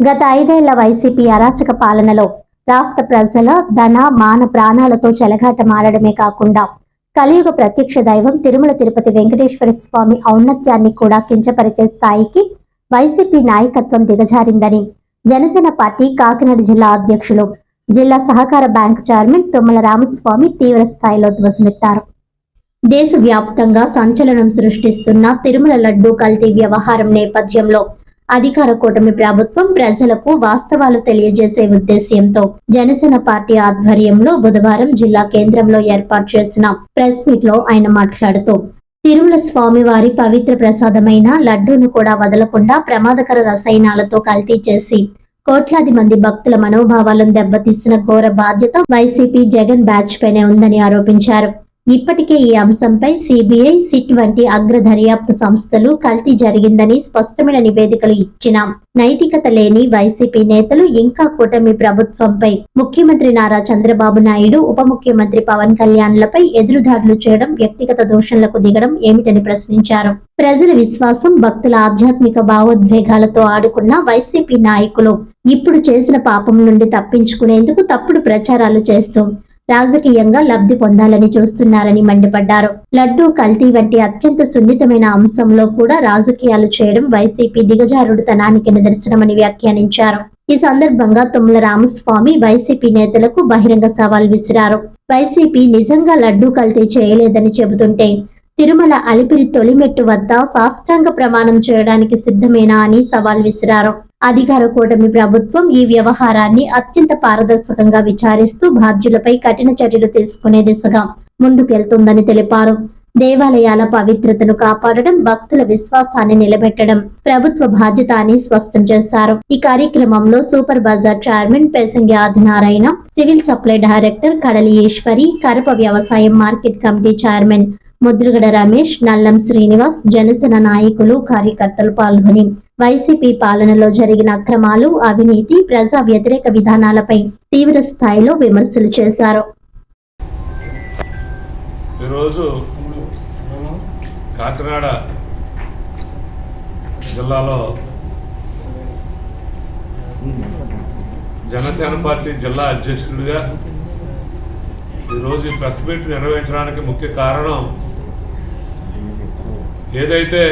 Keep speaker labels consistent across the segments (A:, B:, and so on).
A: గత ఐదేళ్ళ వైసీపీ అరాచక పాలనలో రాష్ట్ర ప్రజల ధన మాన ప్రాణాలతో చెలగాటమాడడమే కాకుండా కలియుగ ప్రత్యక్ష దైవం తిరుమల తిరుపతి వెంకటేశ్వర స్వామి ఔన్నత్యాన్ని కూడా కించపరిచే స్థాయికి వైసీపీ నాయకత్వం దిగజారిందని జనసేన పార్టీ కాకినాడ జిల్లా అధ్యక్షులు జిల్లా సహకార బ్యాంకు చైర్మన్ తుమ్మల రామస్వామి తీవ్ర స్థాయిలో ధ్వజమెత్తారు. దేశవ్యాప్తంగా సంచలనం సృష్టిస్తున్న తిరుమల లడ్డూ కల్తీ వ్యవహారం నేపథ్యంలో అధికార కూటమి ప్రభుత్వం ప్రజలకు వాస్తవాలు తెలియజేసే ఉద్దేశ్యంతో జనసేన పార్టీ ఆధ్వర్యంలో బుధవారం జిల్లా కేంద్రంలో ఏర్పాటు చేసిన ప్రెస్ మీట్లో ఆయన మాట్లాడుతూ తిరుమల స్వామి వారి పవిత్ర ప్రసాదమైన లడ్డూను కూడా వదలకుండా ప్రమాదకర రసాయనాలతో కల్తీ చేసి కోట్లాది మంది భక్తుల మనోభావాలను దెబ్బతీసిన ఘోర బాధ్యత వైసీపీ జగన్ బ్యాచ్ పైనే ఉందని ఆరోపించారు. ఇప్పటికే ఈ అంశంపై సిబిఐ సిట్ వంటి అగ్ర దర్యాప్తు సంస్థలు కల్తీ జరిగిందని స్పష్టమైన నివేదికలు ఇచ్చిన నైతికత లేని వైసీపీ నేతలు ఇంకా కూటమి ప్రభుత్వంపై ముఖ్యమంత్రి నారా చంద్రబాబు నాయుడు ఉప ముఖ్యమంత్రి పవన్ కళ్యాణ్లపై ఎదురుదాడులు చేయడం వ్యక్తిగత దోషణలకు దిగడం ఏమిటని ప్రశ్నించారు. ప్రజల విశ్వాసం భక్తుల ఆధ్యాత్మిక భావోద్వేగాలతో ఆడుకున్న వైసీపీ నాయకులు ఇప్పుడు చేసిన పాపం నుండి తప్పించుకునేందుకు తప్పుడు ప్రచారాలు చేస్తూ రాజకీయంగా లబ్ధి పొందాలని చూస్తున్నారని మండిపడ్డారు. లడ్డూ కల్తీ వంటి అత్యంత సున్నితమైన అంశంలో కూడా రాజకీయాలు చేయడం వైసీపీ దిగజారుడుతనానికి నిదర్శనమని వ్యాఖ్యానించారు. ఈ సందర్భంగా తుమ్మల రామస్వామి వైసీపీ నేతలకు బహిరంగ సవాల్ విసిరారు. వైసీపీ నిజంగా లడ్డూ కల్తీ చేయలేదని చెబుతుంటే తిరుమల అలిపిరి తొలిమెట్టు వద్ద సాష్టాంగ ప్రమాణం చేయడానికి సిద్ధమేనా అని సవాల్ విసిరారు. అధికార కూటమి ప్రభుత్వం ఈ వ్యవహారాన్ని అత్యంత పారదర్శకంగా విచారిస్తూ బాధ్యులపై కఠిన చర్యలు తీసుకునే దిశగా ముందుకెళ్తుందని తెలిపారు. దేవాలయాల పవిత్రతను కాపాడడం భక్తుల విశ్వాసాన్ని నిలబెట్టడం ప్రభుత్వ బాధ్యత అని స్పష్టం చేశారు. ఈ కార్యక్రమంలో super bazaar chairman Pesangi Adinarayana civil supply director Kadali Eswari Karapa వ్యవసాయం market committee chairman Mudragada Ramesh Nallam Srinivas Janasena నాయకులు కార్యకర్తలు పాల్గొని వైసీపీ పాలనలో జరిగిన అక్రమాలు అవినీతి ప్రజా వ్యతిరేక విధానాలపై తీవ్ర స్థాయిలో విమర్శలు చేశారు.
B: ఈరోజు కాకినాడ జిల్లాలో జనసేన పార్టీ జిల్లా అధ్యక్షుడిగా ఈరోజు ఈ ప్రెస్ మీట్ నిర్వహించడానికి ముఖ్య కారణం ఏదైతే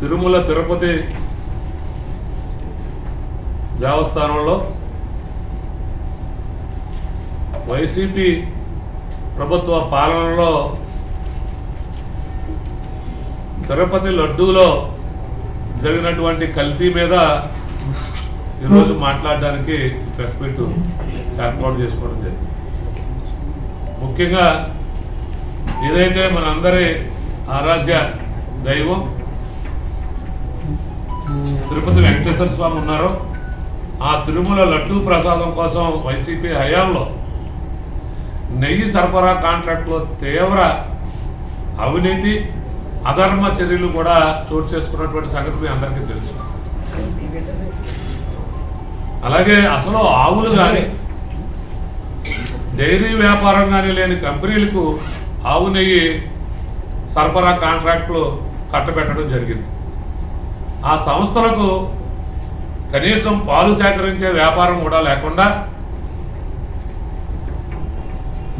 B: తిరుమల తిరుపతి దేవస్థానంలో వైసీపీ ప్రభుత్వ పాలనలో తిరుపతి లడ్డూలో జరిగినటువంటి కల్తీ మీద ఈరోజు మాట్లాడడానికి ప్రెస్ మీట్ ఏర్పాటు చేసుకోవడం జరిగింది. ముఖ్యంగా ఏదైతే మనందరి ఆరాధ్య దైవం తిరుపతి వెంకటేశ్వర స్వామి ఉన్నారో ఆ తిరుమల లడ్డూ ప్రసాదం కోసం వైసీపీ హయాంలో నెయ్యి సరఫరా కాంట్రాక్ట్లో తీవ్ర అవినీతి అధర్మ చర్యలు కూడా చోటు చేసుకున్నటువంటి సంగతి మీ అందరికీ తెలుసు. అలాగే అసలు ఆవులు కానీ డైరీ వ్యాపారం కానీ లేని కంపెనీలకు ఆవు నెయ్యి సరఫరా కాంట్రాక్ట్లు కట్టబెట్టడం జరిగింది. ఆ సంస్థలకు కనీసం పాలు సేకరించే వ్యాపారం కూడా లేకుండా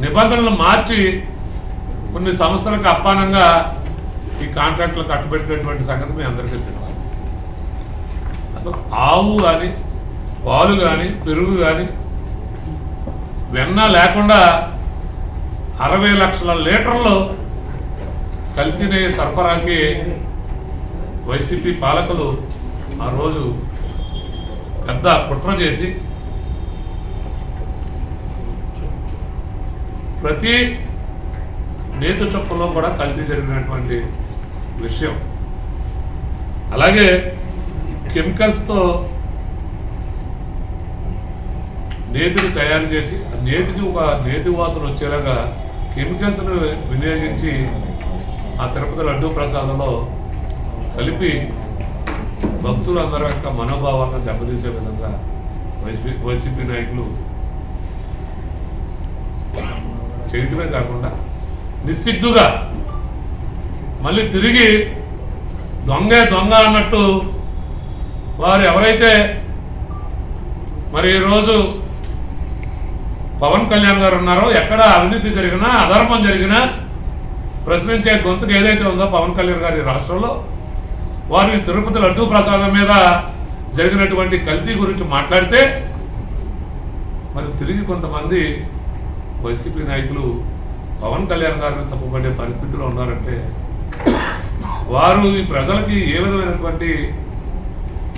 B: నిబంధనలు మార్చి కొన్ని సంస్థలకు అప్పానంగా ఈ కాంట్రాక్టులు కట్టబెట్టినటువంటి సంగతి మీ అందరికీ తెలుసు. అసలు ఆవు కానీ పాలు కానీ పెరుగు కానీ వెన్న లేకుండా అరవై లక్షల లీటర్లు కల్తీ సరఫరాకి వైసీపీ పాలకులు ఆ రోజు పెద్ద కుట్ర చేసి ప్రతి నేత చొక్కలో కూడా కల్తీ జరిగినటువంటి విషయం. అలాగే కెమికల్స్తో నేతిని తయారు చేసి నేతికి ఒక నేతి వాసన వచ్చేలాగా కెమికల్స్ను వినియోగించి ఆ తిరుపతి లడ్డూ ప్రసాదంలో కలిపి భక్తులందరి యొక్క మనోభావాలను దెబ్బతీసే విధంగా వైసీపీ వైసీపీ నాయకులు చేయటమే కాకుండా నిస్సిగ్గుగా మళ్ళీ తిరిగి దొంగే దొంగ అన్నట్టు వారు ఎవరైతే మరి ఈరోజు పవన్ కళ్యాణ్ గారు ఉన్నారో ఎక్కడ అవినీతి జరిగినా అధర్మం జరిగినా ప్రశ్నించే గొంతుకు ఏదైతే ఉందో పవన్ కళ్యాణ్ గారి రాష్ట్రంలో వారు ఈ తిరుపతి లడ్డూ ప్రసాదం మీద జరిగినటువంటి కల్తీ గురించి మాట్లాడితే మరి తిరిగి కొంతమంది వైసీపీ నాయకులు పవన్ కళ్యాణ్ గారిని తప్పుపడే పరిస్థితిలో ఉన్నారంటే వారు ఈ ప్రజలకి ఏ విధమైనటువంటి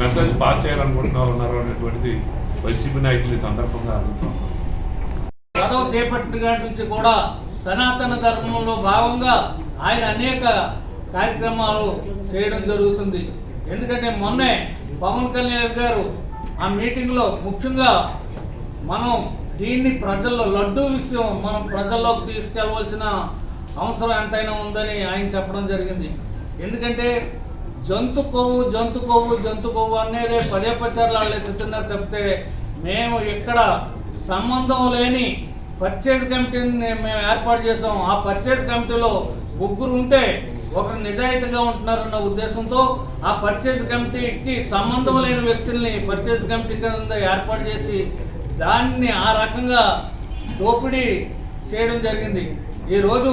B: మెసేజ్ పాస్ చేయాలనుకుంటున్నారు ఉన్నారు అనేటువంటిది వైసీపీ నాయకులు ఈ సందర్భంగా అడుగుతున్నారు.
C: యాదవ్ చేపట్టిన నుంచి కూడా సనాతన ధర్మంలో భాగంగా ఆయన అనేక కార్యక్రమాలు చేయడం జరుగుతుంది. ఎందుకంటే మొన్నే పవన్ కళ్యాణ్ గారు ఆ మీటింగ్లో ముఖ్యంగా మనం దీన్ని ప్రజల్లో లడ్డూ విషయం మనం ప్రజల్లోకి తీసుకెళ్ళవలసిన అవసరం ఎంతైనా ఉందని ఆయన చెప్పడం జరిగింది. ఎందుకంటే జంతు కొవ్వు జంతు కొవ్వు జంతు కొవ్వు అనేదే పదే పచారాలు ఎత్తుతున్నారు తప్పితే మేము ఇక్కడ సంబంధం లేని పర్చేజ్ కమిటీని మేము ఏర్పాటు చేసాం ఆ పర్చేజ్ కమిటీలో ముగ్గురు ఉంటే ఒకరు నిజాయితీగా ఉంటున్నారన్న ఉద్దేశంతో ఆ పర్చేజ్ కమిటీకి సంబంధం లేని వ్యక్తుల్ని పర్చేజ్ కమిటీ కింద ఏర్పాటు చేసి దాన్ని ఆ రకంగా దోపిడీ చేయడం జరిగింది. ఈరోజు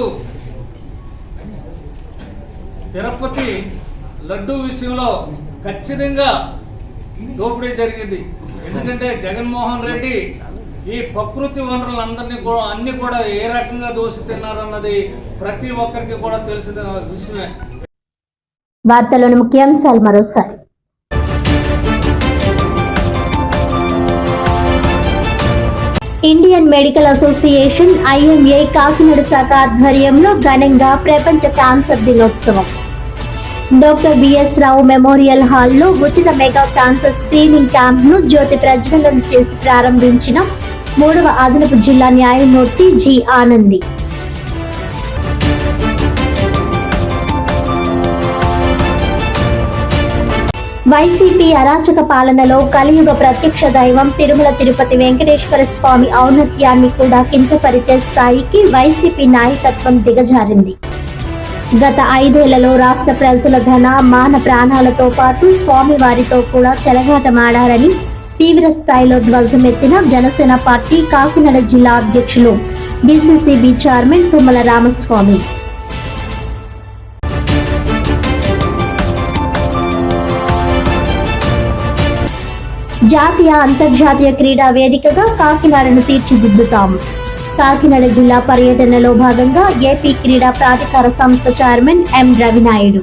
C: తిరుపతి లడ్డు విషయంలో ఖచ్చితంగా దోపిడీ జరిగింది. ఎందుకంటే జగన్మోహన్ రెడ్డి ఈ ప్రకృతి వనరులందరినీ కూడా అన్ని కూడా ఏ రకంగా దోసి తిన్నారన్నది ప్రతి ఒక్కరికి కూడా తెలిసిన విషయమే.
A: వార్తలోని ముఖ్యాంశాలు మరోసారి. Indian medical association IMA Kakinada శాఖ ఆధ్వర్యంలో ఘనంగా ప్రపంచ క్యాన్సర్ దినోత్సవం. డాక్టర్ బిఎస్ రావు మెమోరియల్ హాల్లో ఉచిత మెగా క్యాన్సర్ స్క్రీనింగ్ క్యాంప్ను జ్యోతి ప్రజ్వలన చేసి ప్రారంభించిన. మూడవ అదనపు జిల్లా న్యాయమూర్తి జి ఆనంది. వైసీపీ అరాచక పాలనలో కలియుగ ప్రత్యక్ష దైవం తిరుమల తిరుపతి వెంకటేశ్వర స్వామి ఔన్నత్యాన్ని కూడా కించపరిచే స్థాయికి వైసీపీ నాయకత్వం దిగజారింది. గత ఐదేళ్ళలో రాష్ట్ర ప్రజల ధన మాన ప్రాణాలతో పాటు స్వామివారితో కూడా చెలగాటమాడారని తీవ్ర స్థాయిలో ధ్వజమెత్తిన జనసేన పార్టీ కాకినాడ జిల్లా అధ్యక్షులు డిసిసిబి చైర్మన్ తుమ్మల రామస్వామి. జాతీయ అంతర్జాతీయ క్రీడా వేదికగా కాకినాడను తీర్చిదిద్దుతాం. కాకినాడ జిల్లా పర్యటనలో భాగంగా ఏపీ క్రీడా ప్రాధికార సంస్థ చైర్మన్ ఎం రవినాయుడు.